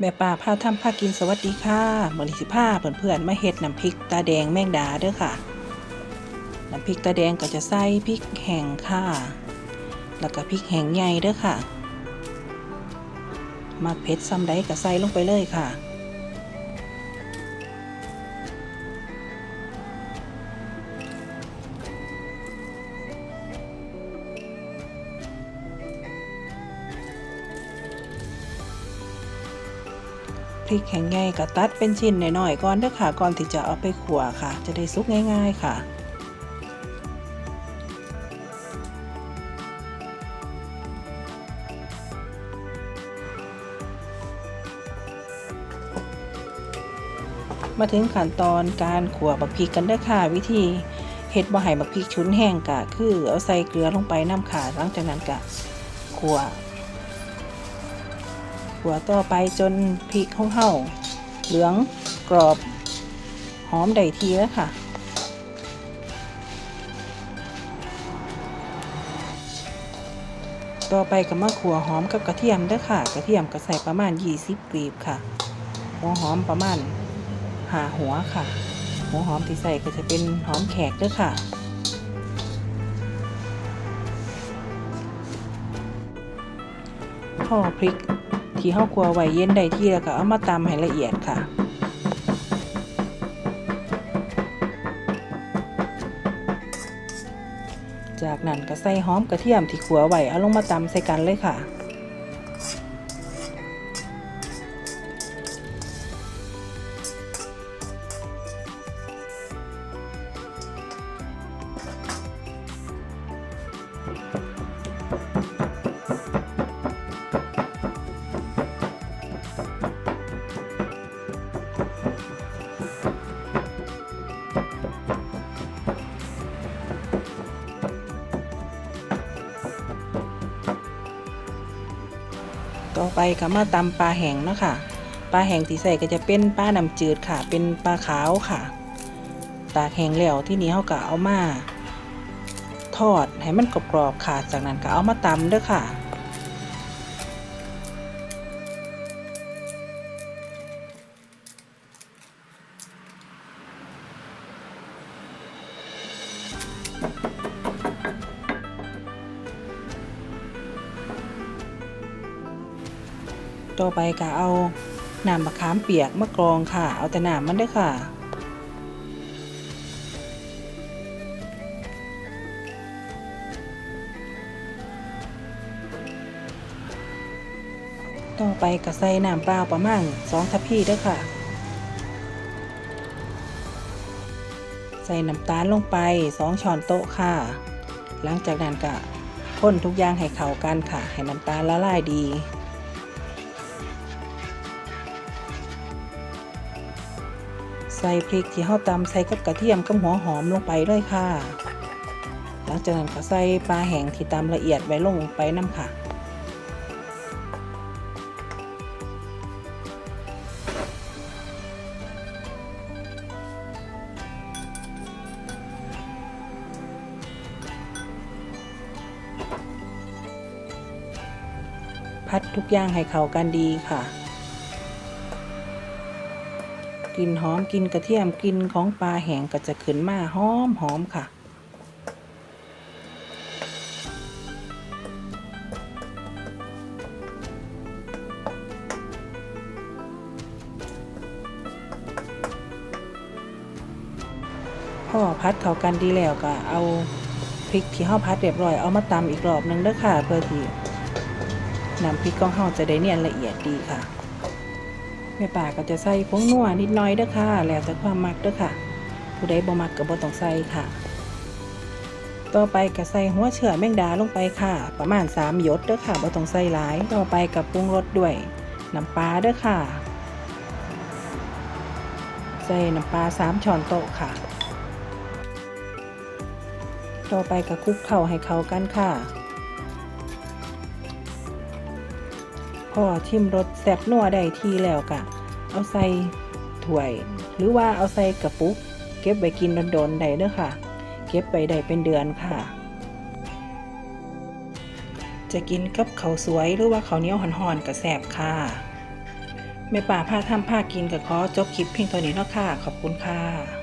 แม่ป่าพาทำพากินสวัสดีค่ะมื้อที่สิพาเพื่อนๆมาเฮ็ดน้ำพริกตาแดงแมงดาเด้อค่ะ น้ำพริกตาแดงก็จะใส่พริกแห้งค่ะ แล้วก็พริกแห้งใหญ่เด้อค่ะ มาเผ็ดซ้ำใดก็ใส่ลงไปเลยค่ะ พริกแห้งใหญ่ก็ตัดเป็นชิ้นหน่อยๆก่อนเด้อค่ะก่อนที่จะเอาไปขั่วค่ะ จะได้สุกง่ายๆค่ะมาถึงขั้นตอนการขั่วบักพริกกันเด้อค่ะ วิธีเฮ็ดบ่ให้บักพริกฉุนแห้งกะคือเอาใส่เกลือลงไปน้ำขาหลังจากนั้นกะขั่ว ขัวต่อไปจนพริกของเฮาเหลืองกรอบ หอมได้ทีแล้วค่ะ ต่อไปก็มาขัวหอมกับกระเทียมด้อค่ะ กระเทียมก็ใส่ประมาณ 20กลีบค่ะ หัวหอมประมาณหาหัวค่ะ หัวหอมที่ใส่ก็จะเป็นหอมแขกด้อค่ะห่อพริก ที่เฮาคั่วไว้เย็นได้ที่แล้วก็เอามาตำให้ละเอียดค่ะ จากนั้นก็ใส่หอมกระเทียมที่ขัวไว้เอาลงมาตำใส่กันเลยค่ะ ต่อไปก็มาตำปลาแห้งเนาะค่ะปลาแห้งที่ใส่ก็จะเป็นปลาน้ำจืดค่ะ เป็นปลาขาวค่ะ ตากแห้งแล้วที่นี้เขาก็เอามา ทอดให้มันกรอบๆค่ะ จากนั้นก็เอามาตำเด้อค่ะ ต่อไปก็เอาน้ำมะขามเปียกมากรองค่ะ เอาแต่น้ำมันเด้ค่ะ ต่อไปก็ใส่น้ำเปล่าประมาณสองทัพพีด้วยค่ะ ใส่น้ำตาลลงไปสองช้อนโต๊ะค่ะ หลังจากนั้นก็คนทุกอย่างให้เข้ากันค่ะ ให้น้ำตาลละลายดี ใส่พริกที่เฮาตำใส่กับกระเทียมกับหัวหอมลงไปเลยค่ะ หลังจากนั้นก็ใส่ปลาแห้งที่ตำละเอียดไว้ลงไปน้ำค่ะ พัดทุกอย่างให้เข้ากันดีค่ะ กลิ่นหอมกลิ่นกระเทียมกลิ่นของปลาแห้งก็จะขึ้นมาหอมหอมค่ะพ่อพัดเข้ากันดีแล้วก็เอาพริกที่เฮาพัดเรียบร้อยเอามาตำอีกรอบหนึงเด้อค่ะ เพื่อที่น้ำพริกของเฮาจะได้เนียนละเอียดดีค่ะ แม่ป่าก็จะใส่ผงนัวนิดน้อยเด้อค่ะ แล้วแต่ความมักเด้อค่ะ ผู้ใดบ่มักก็บ่ต้องใส่ค่ะ ต่อไปก็ใส่หัวเชื่อแมงดาลงไปค่ะ ประมาณ 3 หยดเด้อค่ะบ่ต้องใส่หลาย ต่อไปกับปรุงรสด้วยน้ำปลาเด้อค่ะ ใส่น้ำปลา3ช้อนโต๊ะค่ะ ต่อไปก็คลุกเข้าให้เข้ากันค่ะ อชิมรสแซ่บนัวได้ทีแล้วกะ เอาใส่ถ้วย หรือว่าเอาใส่กระปุก เก็บไว้กินโดนๆได้เด้อค่ะ เก็บไปได้เป็นเดือนค่ะ จะกินกับข้าวสวยหรือว่าข้าวเหนียวห่อนๆก็แซ่บค่ะแม่ป่าพาทำผ้ากินกับขอจบคลิปเพียงเท่านี้เนาะค่ะ ขอบคุณค่ะ